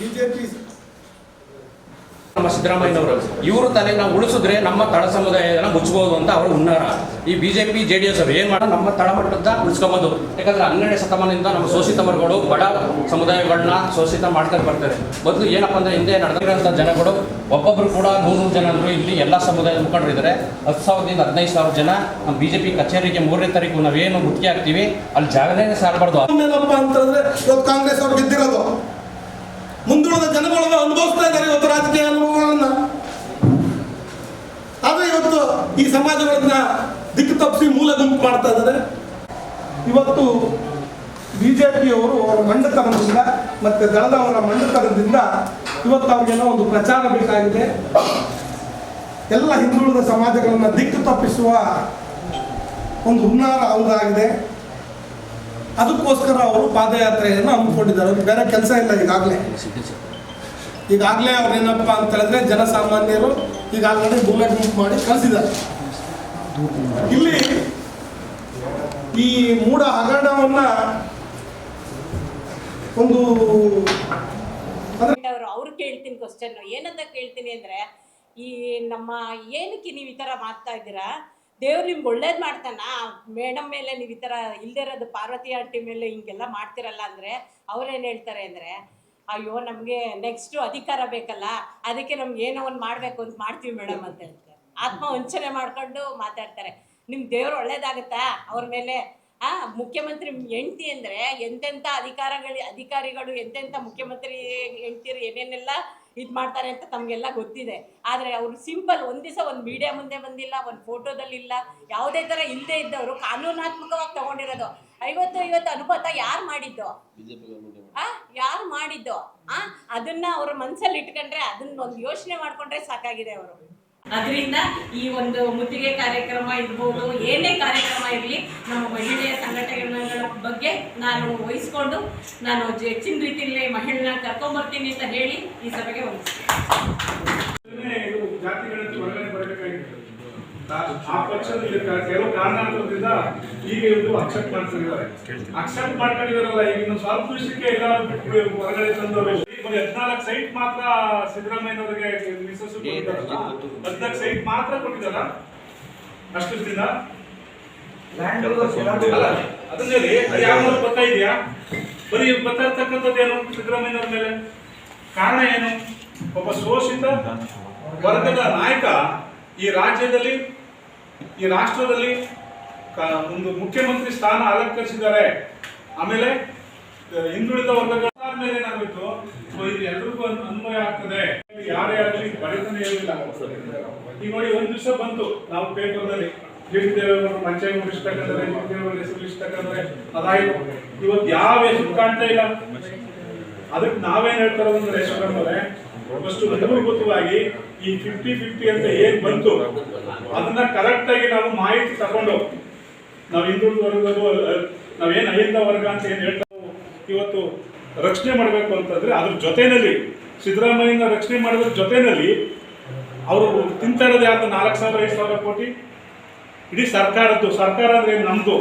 BJP ನಮ್ಮ ಸಿದ್ದರಾಮಯ್ಯನವರು. ಇವರು ತಾನೇ ನಾವು ಉಳಿಸಿದ್ರೆ ನಮ್ಮ ತಳ ಸಮುದಾಯನ ಮುಚ್ಚಬಹುದು ಅಂತ ಅವರು ಹುನ್ನಾರ. ಈ ಬಿಜೆಪಿ ಜೆ ಡಿ ಎಸ್ ಅವರು ಏನು ಮಾಡೋ ನಮ್ಮ ತಳಮಟ್ಟದ ಉಳಿಸ್ಕೋಬಹುದು ಯಾಕಂದ್ರೆ ಹನ್ನೆರಡನೇ ಶತಮಾನದಿಂದ ನಮ್ಮ ಶೋಷಿತ ವರ್ಗಗಳು ಬಡ ಸಮುದಾಯಗಳನ್ನ ಶೋಷಿತ ಮಾಡ್ಕೊಂಡು ಬರ್ತಾರೆ. ಮೊದಲು ಏನಪ್ಪ ಅಂದ್ರೆ ಹಿಂದೆ ನಡೆದಿರೋಂಥ ಜನಗಳು ಒಬ್ಬೊಬ್ರು ಕೂಡ ನೂರು ಜನರು ಇಲ್ಲಿ ಎಲ್ಲ ಸಮುದಾಯದ ಮುಖಂಡರು ಇದ್ದಾರೆ ಹತ್ತು ಸಾವಿರದಿಂದ ಹದಿನೈದು ಸಾವಿರ ಜನ ನಮ್ಮ ಬಿಜೆಪಿ ಕಚೇರಿಗೆ ಮೂರನೇ ತಾರೀಕು ನಾವೇನು ಮುಖ್ಯ ಆಗ್ತೀವಿ ಅಲ್ಲಿ ಜಾಗನೇ ಸಾರಬಾರ್ದು. ಅಂತಂದ್ರೆ ಕಾಂಗ್ರೆಸ್ ಅವ್ರು ಗೆದ್ದಿರೋದು. ಮುಂದುಳಿದ ಜನಗಳು ಅನುಭವಿಸ್ತಾ ಇದ್ದಾರೆ ಇವತ್ತು ರಾಜಕೀಯ ಅನುಭವಗಳನ್ನ. ಆದ್ರೆ ಇವತ್ತು ಈ ಸಮಾಜಗಳನ್ನ ದಿಕ್ಕು ತಪ್ಪಿಸಿ ಮೂಲ ಗುಂಪು ಮಾಡ್ತಾ ಇದ್ದಾರೆ. ಇವತ್ತು ಬಿಜೆಪಿಯವರು ಅವರ ಮಂಡತನದಿಂದ ಮತ್ತೆ ದಳದವರ ಮಂಡತನದಿಂದ ಇವತ್ತು ಅವ್ರಿಗೆಲ್ಲ ಒಂದು ಪ್ರಚಾರ ಬೇಕಾಗಿದೆ. ಎಲ್ಲ ಹಿಂದುಳಿದ ಸಮಾಜಗಳನ್ನ ದಿಕ್ಕು ತಪ್ಪಿಸುವ ಒಂದು ಹುನ್ನಾರ ಅವರಾಗಿದೆ ಅದಕ್ಕೋಸ್ಕರ ಅವರು ಪಾದಯಾತ್ರೆಯನ್ನು ಹಮ್ಮಿಕೊಂಡಿದ್ದಾರೆ. ಅವ್ರಿಗೆ ಬೇರೆ ಕೆಲಸ ಇಲ್ಲ ಈಗಾಗಲೇ. ಈಗಾಗಲೇ ಅವ್ರೇನಪ್ಪ ಅಂತ ಹೇಳಿದ್ರೆ ಜನಸಾಮಾನ್ಯರು ಈಗಾಗಲೇ ಬುಲೆಟ್ ಬುಕ್ ಮಾಡಿ ಕಳಿಸಿದ್ದಾರೆ. ಇಲ್ಲಿ ಈ ಮೂಢ ಹಗರಣವನ್ನ ಒಂದು ಅವರು, ಅವ್ರು ಕೇಳ್ತೀನಿ ಕ್ವಶನ್ ಏನಂತ ಕೇಳ್ತೀನಿ ಅಂದ್ರೆ ಈ ನಮ್ಮ ಏನಕ್ಕೆ ನೀವು ಈ ಥರ ಮಾಡ್ತಾ ಇದ್ದೀರಾ? ದೇವ್ರು ನಿಮ್ಗೆ ಒಳ್ಳೇದು ಮಾಡ್ತಾನ? ಮೇಡಮ್ ಮೇಲೆ ನೀವು ಈ ಥರ ಇಲ್ದೇ ಇರೋದು ಪಾರ್ವತಿ ಆಂಟಿ ಮೇಲೆ ಹಿಂಗೆಲ್ಲ ಮಾಡ್ತಿರಲ್ಲ ಅಂದರೆ ಅವ್ರೇನು ಹೇಳ್ತಾರೆ ಅಂದರೆ, ಅಯ್ಯೋ, ನಮಗೆ ನೆಕ್ಸ್ಟು ಅಧಿಕಾರ ಬೇಕಲ್ಲ, ಅದಕ್ಕೆ ನಮ್ಗೆ ಏನೋ ಒಂದು ಮಾಡಬೇಕು ಅಂತ ಮಾಡ್ತೀವಿ ಮೇಡಮ್ ಅಂತ ಹೇಳ್ತಾರೆ. ಆತ್ಮ ವಂಚನೆ ಮಾಡ್ಕೊಂಡು ಮಾತಾಡ್ತಾರೆ. ನಿಮ್ಮ ದೇವ್ರು ಒಳ್ಳೇದಾಗುತ್ತಾ? ಅವ್ರ ಮೇಲೆ, ಆ, ಮುಖ್ಯಮಂತ್ರಿ ಹೆಂಡ್ತಿ ಅಂದರೆ ಎಂತೆಂಥ ಅಧಿಕಾರಗಳು, ಅಧಿಕಾರಿಗಳು ಎಂತೆಂಥ ಮುಖ್ಯಮಂತ್ರಿ ಹೆಂಡ್ತಿರು ಏನೇನೆಲ್ಲ ಇದು ಮಾಡ್ತಾರೆ ಅಂತ ತಮಗೆಲ್ಲ ಗೊತ್ತಿದೆ. ಆದರೆ ಅವರು ಸಿಂಪಲ್ ಒಂದು ದಿವಸ ಒಂದು ಮೀಡಿಯಾ ಮುಂದೆ ಬಂದಿಲ್ಲ ಒಂದು ಫೋಟೋದಲ್ಲಿಲ್ಲ ಯಾವುದೇ ಥರ ಇಲ್ಲದೆ ಇದ್ದವರು ಕಾನೂನಾತ್ಮಕವಾಗಿ ತಗೊಂಡಿರೋದು. ಐವತ್ತು ಐವತ್ತು ಅನುಪಾತ ಯಾರು ಮಾಡಿದ್ದು? ಆ ಯಾರು ಮಾಡಿದ್ದು? ಆ ಅದನ್ನ ಅವ್ರ ಮನಸ್ಸಲ್ಲಿ ಇಟ್ಕೊಂಡ್ರೆ ಅದನ್ನ ಒಂದು ಯೋಚನೆ ಮಾಡ್ಕೊಂಡ್ರೆ ಸಾಕಾಗಿದೆ ಅವರು. ಅದರಿಂದ ಈ ಒಂದು ಮುತ್ತಿಗೆ ಕಾರ್ಯಕ್ರಮ ಇರ್ಬೋದು ಏನೇ ಕಾರ್ಯಕ್ರಮ ಇರಲಿ ನಮ್ಮ ಮಹಿಳೆಯ ಸಂಘಟನೆಗಳ ಬಗ್ಗೆ ನಾನು ವಹಿಸ್ಕೊಂಡು ನಾನು ಹೆಚ್ಚಿನ ರೀತಿಯಲ್ಲಿ ಮಹಿಳೆನ ಕರ್ಕೊಂಬರ್ತೀನಿ ಅಂತ ಹೇಳಿ ಈ ಸಭೆಗೆ ಕೆಲವು ಕಾರಣಾಂತರದಿಂದ ಈಗ ಇವರು ಅಕ್ಸೆಪ್ಟ್ ಮಾಡ್ತಿದ್ದಾರೆ. ಅಕ್ಸೆಪ್ಟ್ ಮಾಡ್ಕೊಂಡಿದಾರಲ್ಲ ಈಗ ಸ್ವಲ್ಪ ವಿಷಯಕ್ಕೆ ಎಲ್ಲರೂ ಹೊರಗಡೆ ತಂದವರು. ಬರೀ ಹದಿನಾಲ್ಕು ಸೈಟ್ ಮಾತ್ರ ಸಿದ್ದರಾಮಯ್ಯನವರಿಗೆ ಮಿಸಸ್ ಹದಿನಾಲ್ಕು ಸೈಟ್ ಮಾತ್ರ ಕೊಟ್ಟಿದ್ದಾರ? ಅಷ್ಟು ದಿನ ಅಲ್ಲ ಅದನ್ನ ಹೇಳಿ ಅದು ಯಾವ ಬರ್ತಾ ಇದೆಯಾ? ಬರೀ ಬರ್ತಾ ಇರ್ತಕ್ಕಂಥದ್ದು ಏನು ಸಿದ್ದರಾಮಯ್ಯನವ್ರ ಮೇಲೆ? ಕಾರಣ ಏನು? ಒಬ್ಬ ಶೋಷಿತ ವರ್ಗದ ನಾಯಕ ಈ ರಾಜ್ಯದಲ್ಲಿ ಈ ರಾಷ್ಟ್ರದಲ್ಲಿ ಕ- ಒಂದು ಮುಖ್ಯಮಂತ್ರಿ ಸ್ಥಾನ ಅಲಂಕರಿಸಿದ್ದಾರೆ. ಆಮೇಲೆ ಹಿಂದುಳಿದ ವರ್ಗಗಳ ಮೇಲೆ ಏನಾಗೋಯ್ತು ಸೊ ಇದು ಎಲ್ರಿಗೂ ಅನ್- ಅನ್ವಯ ಆಗ್ತದೆ. ಯಾರೇ ಆಗಲಿ ಬಡತನ ಏನಿಲ್ಲ ಈಗ ನೋಡಿ ಒಂದ್ ದಿವಸ ಬಂತು. ನಾವು ಪೇಪರ್ನಲ್ಲಿ ದೇವೇಗೌಡರು ಪಂಚಾಯತ್ ಮುಗಿಸ್ತಕ್ಕಂದ್ರೆ ಕಂಡ್ರೆ ದೇವೇಗೌಡರ ಹೆಸರು ಕಂಡ್ರೆ ಅದಾಯ್ತು. ಇವತ್ತು ಯಾವ ಹೆಸರು ಕಾಣ್ತಾ ಇಲ್ಲ. ಅದಕ್ಕೆ ನಾವೇನ್ ಹೇಳ್ತಾರ ಅಂದ್ರೆ ಯಶವಂತರೇ ಫಸ್ಟ್ ಮೂಲಭೂತವಾಗಿ ಈ ಫಿಫ್ಟಿ ಫಿಫ್ಟಿ ಅಂತ ಏನ್ ಬಂತು ಅದನ್ನ ಕರೆಕ್ಟ್ ಆಗಿ ನಾವು ಮಾಹಿತಿ ತಗೊಂಡು ನಾವು ಹಿಂದುಳಿದ ವರ್ಗದವರು ಅಹ್, ನಾವೇನ್ ಅಹಿಂದ ವರ್ಗ ಅಂತ ಏನ್ ಹೇಳ್ತಾ ಇವತ್ತು ರಕ್ಷಣೆ ಮಾಡಬೇಕು ಅಂತಂದ್ರೆ ಅದ್ರ ಜೊತೆಯಲ್ಲಿ ಸಿದ್ದರಾಮಯ್ಯನ ರಕ್ಷಣೆ ಮಾಡೋದ್ರ ಜೊತೆಯಲ್ಲಿ ಅವರು ತಿಂತಾ ಇರೋದು ಯಾರು ನಾಲ್ಕು ಸಾವಿರ, ಐದು ಸಾವಿರ ಕೋಟಿ? ಇಡೀ ಸರ್ಕಾರದ್ದು, ಸರ್ಕಾರ ಅಂದ್ರೆ ನಮ್ಮದು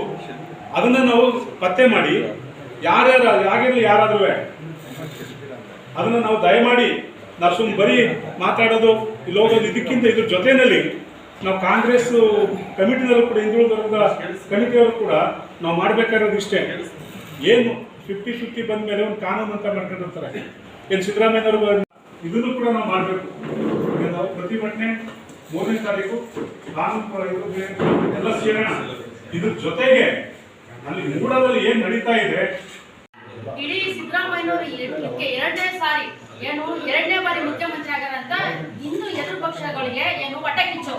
ಅದನ್ನ ನಾವು ಪತ್ತೆ ಮಾಡಿ ಯಾರ್ಯಾರು ಯಾಗಿರ್ಲಿ ಯಾರಾದ್ರೂ ಅದನ್ನ ನಾವು ದಯಮಾಡಿ ನಾವು ಸುಮ್ಮನೆ ಬರೀ ಮಾತಾಡೋದು, ಇಲ್ಲಿ ಹೋಗೋದು, ಇದಕ್ಕಿಂತ ಇದ್ರ ಜೊತೆಯಲ್ಲಿ ನಾವು ಕಾಂಗ್ರೆಸ್ ಕಮಿಟಿನಲ್ಲೂ ಕೂಡ ಹಿಂದುಳಿದ ಕಮಿಟಿಯವರು ಕೂಡ ನಾವು ಮಾಡ್ಬೇಕಾಗಿರೋದು ಇಷ್ಟೇ. ಏನು ಫಿಫ್ಟಿ ಫಿಫ್ಟಿ ಬಂದ ಮೇಲೆ ಒಂದು ಕಾನೂನು ಅಂತ ಮಾಡ್ಕೊಂಡಿರ್ತಾರೆ ಏನು ಸಿದ್ದರಾಮಯ್ಯವರು ಇದನ್ನು ಕೂಡ ನಾವು ಮಾಡಬೇಕು. ನಾವು ಪ್ರತಿಭಟನೆ ಮೂರನೇ ತಾರೀಕು ಕಾನೂನು ಎಲ್ಲ ಸೇರೋಣ. ಇದ್ರ ಜೊತೆಗೆ ಅಲ್ಲಿ ಮೂಡದಲ್ಲಿ ಏನ್ ನಡೀತಾ ಇದೆ? ಇಡೀ ಸಿದ್ದರಾಮಯ್ಯನವರು ಎರಡನೇ ಸಾರಿ, ಏನು ಎರಡನೇ ಬಾರಿ ಮುಖ್ಯಮಂತ್ರಿ ಆಗ್ಯಾರಂತ ಇನ್ನು ಎದುರು ಪಕ್ಷಗಳಿಗೆ ಏನು ಹೊಟ್ಟೆ ಕಿಚ್ಚು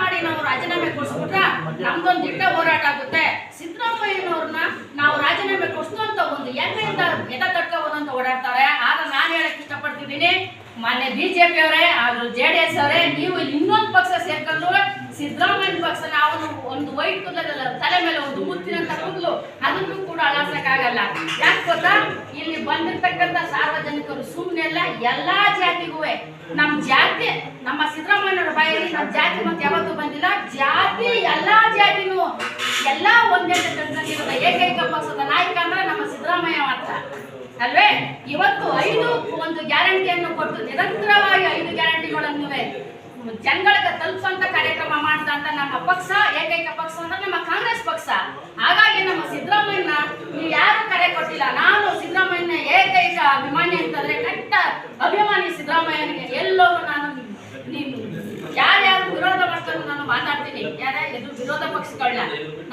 ಮಾಡಿ ನಾವು ರಾಜೀನಾಮೆ ಕೊಡಿಸ್ಬಿಟ್ರ ನಮ್ದೊಂದು ದಿಟ್ಟ ಹೋರಾಟ ಆಗುತ್ತೆ. ಸಿದ್ದರಾಮಯ್ಯನವ್ರನ್ನ ನಾವು ರಾಜೀನಾಮೆ ಕೊಡಿಸ್ತು ಅಂತ ಒಂದು ಎಣ್ಣೆಯಿಂದ ಎದ ತಟ್ಕೋಬೋದು ಅಂತ ಓಡಾಡ್ತಾರೆ. ಆಗ ನಾನು ಹೇಳಕ್ ಇಷ್ಟಪಡ್ತಿದ್ದೀನಿ. ಮೊನ್ನೆ ಬಿಜೆಪಿ ಅವರೇ, ಆದ್ರೂ ಜೆ ಡಿ ಎಸ್ ಅವರೇ, ನೀವು ಇಲ್ಲಿ ಇನ್ನೊಂದು ಪಕ್ಷ ಸೇರ್ಕೊಂಡು ಸಿದ್ದರಾಮಯ್ಯ ಪಕ್ಷನ ಅವನು ಒಂದು ವೈಟ್ ಕಲರ್ ತಲೆ ಮೇಲೆ ಒಂದು ಮುತ್ತಿನಂತ ಕೂದಲು, ಅದನ್ನು ಕೂಡ ಅಳಸಕ್ಕಾಗಲ್ಲ. ಯಾಕೆ ಗೊತ್ತಾ? ಇಲ್ಲಿ ಬಂದಿರ್ತಕ್ಕಂಥ ಸಾರ್ವಜನಿಕರು ಸುಮ್ಮನೆ ಎಲ್ಲ ಎಲ್ಲಾ ಜಾತಿಗೂ ನಮ್ಮ ಜಾತಿ, ನಮ್ಮ ಸಿದ್ದರಾಮಯ್ಯನವರ ಬಾಯಲ್ಲಿ ನಮ್ಮ ಜಾತಿ ಮತ್ತೆ ಯಾವತ್ತೂ ಬಂದಿಲ್ಲ. ಜಾತಿ, ಎಲ್ಲಾ ಜಾತಿನೂ, ಎಲ್ಲಾ ಒಂದೇ ಅಂತ ಏಕೈಕ ಪಕ್ಷದ ನಾಯಕ ಅಂದ್ರೆ ನಮ್ಮ ಸಿದ್ದರಾಮಯ್ಯ ಮಾತ್ರ. ಅಲ್ವೇ? ಇವತ್ತು ಐದು ಒಂದು ಗ್ಯಾರಂಟಿಯನ್ನು ಕೊಟ್ಟು ನಿರಂತರವಾಗಿ ಐದು ಗ್ಯಾರಂಟಿಗಳನ್ನು ಜನಗಳಿಗೆ ತಲುಪಿಸುವಂತ ಕಾರ್ಯಕ್ರಮ ಮಾಡಿದಂತ ನಮ್ಮ ಪಕ್ಷ, ಏಕೈಕ ಪಕ್ಷ ಅಂದ್ರೆ ನಮ್ಮ ಕಾಂಗ್ರೆಸ್ ಪಕ್ಷ. ಹಾಗಾಗಿ ನಮ್ಮ ಸಿದ್ದರಾಮಯ್ಯನ ನೀವು ಯಾರು ಕರೆ ಕೊಟ್ಟಿಲ್ಲ, ನಾನು ಸಿದ್ದರಾಮಯ್ಯನ ಏಕೈಕ ಅಭಿಮಾನಿ ಅಂತಂದ್ರೆ ಕಟ್ಟ ಅಭಿಮಾನಿ ಸಿದ್ದರಾಮಯ್ಯನಿಗೆ ಎಲ್ಲರೂ ನಾನು ನೀನು ಯಾರ್ಯಾರು ವಿರೋಧ ಪಕ್ಷವನ್ನು ನಾನು ಮಾತಾಡ್ತೀನಿ. ಯಾರ, ಇದು ವಿರೋಧ ಪಕ್ಷಗಳನ್ನ